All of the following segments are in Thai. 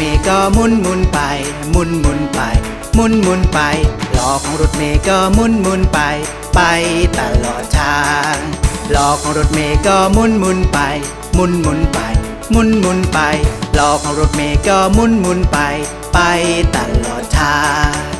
มุนมุนไป มุนมุนไป มุนมุนไปล้อของรถเมย์ก็มุนมุนไป ไปตลอดทางล้อของรถเมย์ก็มุนมุนไป มุนมุนไป มุนมุนไปล้อของรถเมย์ก็มุนมุนไป ไปตลอดทาง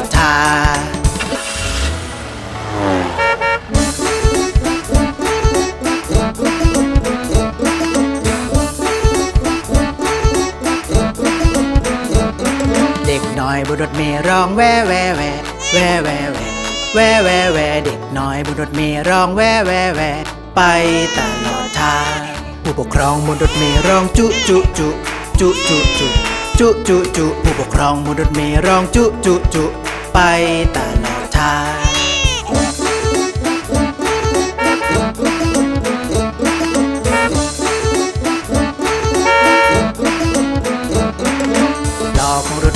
ด น้อยบนรถเมล์ร้องแว่แว่แว่แว่แว่แว่แว่แว่แวเด็กน้อยบนรถเมล์ร้องแว่แว่แว่ไปตลอดทางผู้ปกครองบนรถเมล์ร้องจุจุจุจุจุจุจุจุจุผู้ปกครองบนรถเมล์ร้องจุจุจุไปตลอดทาง